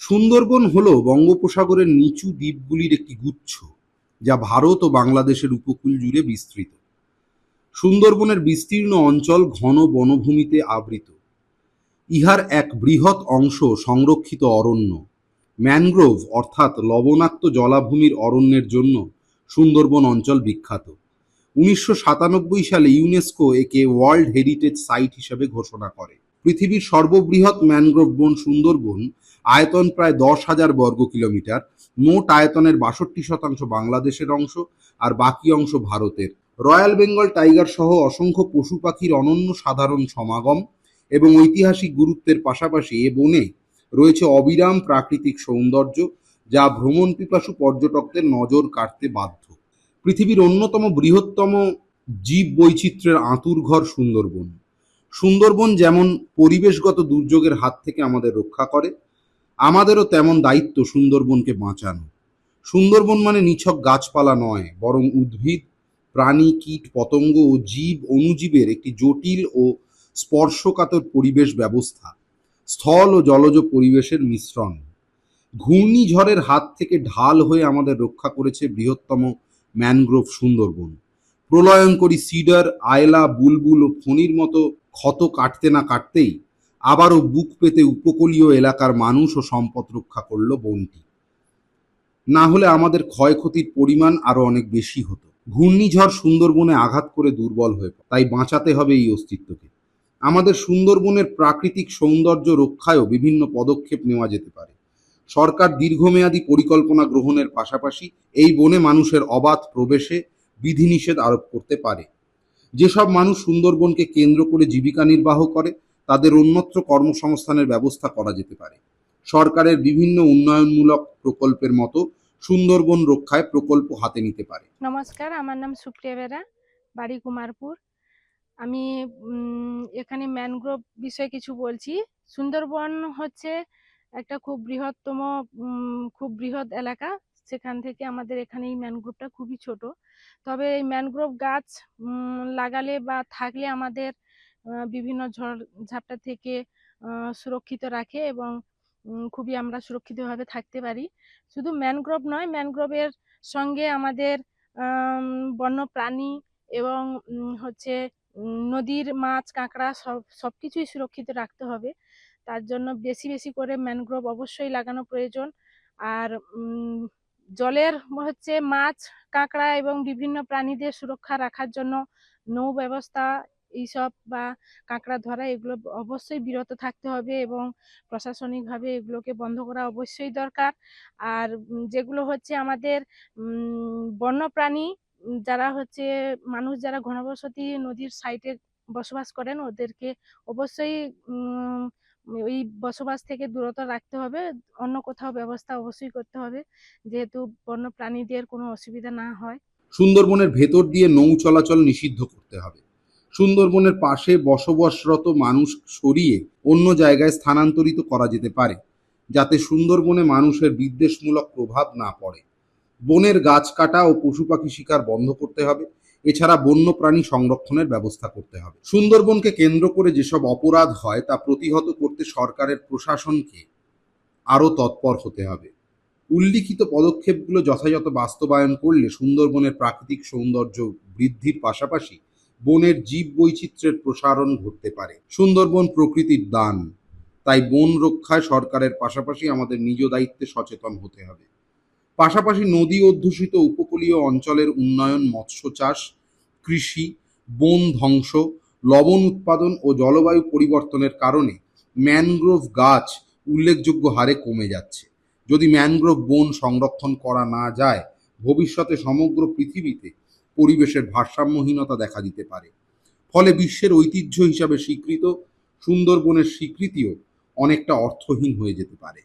সুন্দরবন হল বঙ্গোপসাগরের নিচু দ্বীপগুলির একটি গুচ্ছ যা ভারত ও বাংলাদেশের উপকূল জুড়ে বিস্তৃত। সুন্দরবনের বিস্তীর্ণ অঞ্চল ঘন বনভূমিতে আবৃত। ইহার এক বৃহৎ অংশ সংরক্ষিত অরণ্য। ম্যানগ্রোভ অর্থাৎ লবণাক্ত জলাভূমির অরণ্যের জন্য সুন্দরবন অঞ্চল বিখ্যাত। উনিশশো সাতানব্বই সালে ইউনেস্কো একে ওয়ার্ল্ড হেরিটেজ সাইট হিসেবে ঘোষণা করে। পৃথিবীর সর্ববৃহৎ ম্যানগ্রোভ বন সুন্দরবন আয়তন প্রায় দশ হাজার বর্গ কিলোমিটার। মোট আয়তনের বাষট্টি শতাংশ বাংলাদেশের অংশ আর বাকি অংশ ভারতের। রয়্যাল বেঙ্গল টাইগার সহ অসংখ্য পশু পাখির অনন্য সাধারণ সমাগম এবং ঐতিহাসিক গুরুত্বের পাশাপাশি এ বনে রয়েছে অবিরাম প্রাকৃতিক সৌন্দর্য যা ভ্রমণ পিপাসু পর্যটকদের নজর কাড়তে বাধ্য। পৃথিবীর অন্যতম বৃহত্তম জীব বৈচিত্র্যের আঁতুরঘর সুন্দরবন। সুন্দরবন যেমন পরিবেশগত দুর্যোগের হাত থেকে আমাদের রক্ষা করে, আমাদেরও তেমন দায়িত্ব সুন্দরবনকে বাঁচানো। সুন্দরবন মানে নিছক গাছপালা নয়, বরং উদ্ভিদ প্রাণী, কীট, পতঙ্গ ও জীব অণুজীবের একটি জটিল ও স্পর্শকাতর পরিবেশ ব্যবস্থা। স্থল ও জলজ পরিবেশের মিশ্রণ। ঘূর্ণিঝড়ের হাত থেকে ঢাল হয়ে আমাদের রক্ষা করেছে বৃহত্তম ম্যানগ্রোভ সুন্দরবন। প্রলয়ঙ্করী সিডার, আয়লা, বুলবুল ও ফণির মতো ক্ষত কাটতে না কাটতেই আবারও বুক পেতে উপকূলীয় এলাকার মানুষ ও সম্পদ রক্ষা করল বনটি। না হলে আমাদের ক্ষয়ক্ষতির পরিমাণ আরও অনেক বেশি হতো। ঘূর্ণিঝড় সুন্দরবনে আঘাত করে দুর্বল হয়ে তাই বাঁচাতে হবে এই অস্তিত্বকে। আমাদের সুন্দরবনের প্রাকৃতিক সৌন্দর্য রক্ষায়ও বিভিন্ন পদক্ষেপ নেওয়া যেতে পারে। সরকার দীর্ঘমেয়াদী পরিকল্পনা গ্রহণের পাশাপাশি এই বনে মানুষের অবাধ প্রবেশে বিধিনিষেধ আরোপ করতে পারে। যেসব মানুষ সুন্দরবনকে কেন্দ্র করে জীবিকা নির্বাহ করে, তাদের অন্যত্র কর্মসংস্থানের ব্যবস্থা করা যেতে পারে। সরকারের বিভিন্ন উন্নয়নমূলক প্রকল্পের মতো সুন্দরবন রক্ষায় প্রকল্প হাতে নিতে পারে। নমস্কার, আমার নাম সুপ্রিয়া বেরা, বাড়ি কুমারপুর। আমি এখানে ম্যানগ্রোভ বিষয়ে কিছু বলছি। সুন্দরবন হচ্ছে একটা খুব বৃহত্তম খুব বৃহৎ এলাকা। সেখান থেকে আমাদের এখানে এই ম্যানগ্রোভটা খুবই ছোট। তবে এই ম্যানগ্রোভ গাছ লাগালে বা থাকলে আমাদের বিভিন্ন ঝড় ঝাপটা থেকে সুরক্ষিত রাখে এবং খুবই আমরা সুরক্ষিতভাবে থাকতে পারি। শুধু ম্যানগ্রোভ নয় ম্যানগ্রোভের সঙ্গে আমাদের আম, বন্য প্রাণী এবং হচ্ছে নদীর মাছ কাঁকড়া সব সব কিছুই সুরক্ষিত রাখতে হবে। তার জন্য বেশি বেশি করে ম্যানগ্রোভ অবশ্যই লাগানো প্রয়োজন। আর জলের হচ্ছে মাছ কাঁকড়া এবং বিভিন্ন প্রাণীদের সুরক্ষা রাখার জন্য নৌ ব্যবস্থা এইসব বা কাঁকড়া ধরা এগুলো অবশ্যই বিরত থাকতে হবে এবং প্রশাসনিকভাবে এগুলোকে বন্ধ করা অবশ্যই দরকার। আর যেগুলো হচ্ছে আমাদের বন্যপ্রাণী যারা হচ্ছে মানুষ যারা ঘনবসতি নদীর সাইডে বসবাস করেন ওদেরকে অবশ্যই ওই বসবাস থেকে দূরত্ব রাখতে হবে। অন্য কোথাও ব্যবস্থা অবশ্যই করতে হবে যেহেতু বন্য প্রাণীদের কোনো অসুবিধা না হয়। সুন্দরবনের ভেতর দিয়ে নৌ চলাচল নিষিদ্ধ করতে হবে। সুন্দরবনের পাশে বসবাসরত মানুষ সরিয়ে অন্য জায়গায় স্থানান্তরিত করা যেতে পারে, যাতে সুন্দরবনে মানুষের বিদ্বেষমূলক প্রভাব না পড়ে। বনের গাছ কাটা ও পশু পাখি শিকার বন্ধ করতে হবে, এছাড়া বন্য প্রাণী সংরক্ষণের ব্যবস্থা করতে হবে। সুন্দরবনকে কেন্দ্র করে যেসব অপরাধ হয়, তা প্রতিহত করতে সরকারের প্রশাসনকে আরও তৎপর হতে হবে। উল্লিখিত পদক্ষেপগুলো যথাযথ বাস্তবায়ন করলে সুন্দরবনের প্রাকৃতিক সৌন্দর্য বৃদ্ধির পাশাপাশি বনের জীব বৈচিত্র্যের প্রসারণ ঘটতে পারে। সুন্দরবন প্রকৃতির দান। তাই বন রক্ষায় সরকারের পাশাপাশি আমাদের নিজ দায়িত্বে সচেতন হতে হবে। পাশাপাশি নদী অধ্যুষিত উপকূলীয় অঞ্চলের উন্নয়ন, মৎস্য চাষ, কৃষি, বন ধ্বংস, লবণ উৎপাদন ও জলবায়ু পরিবর্তনের কারণে ম্যানগ্রোভ গাছ উল্লেখযোগ্য হারে কমে যাচ্ছে। যদি ম্যানগ্রোভ বন সংরক্ষণ করা না যায়, ভবিষ্যতে সমগ্র পৃথিবীতে পরিবেশের ভারসাম্যহীনতা দেখা দিতে পারে। ফলে বিশ্বের ঐতিহ্য হিসাবে স্বীকৃত সুন্দরবনের স্বীকৃতিও অনেকটা অর্থহীন হয়ে যেতে পারে।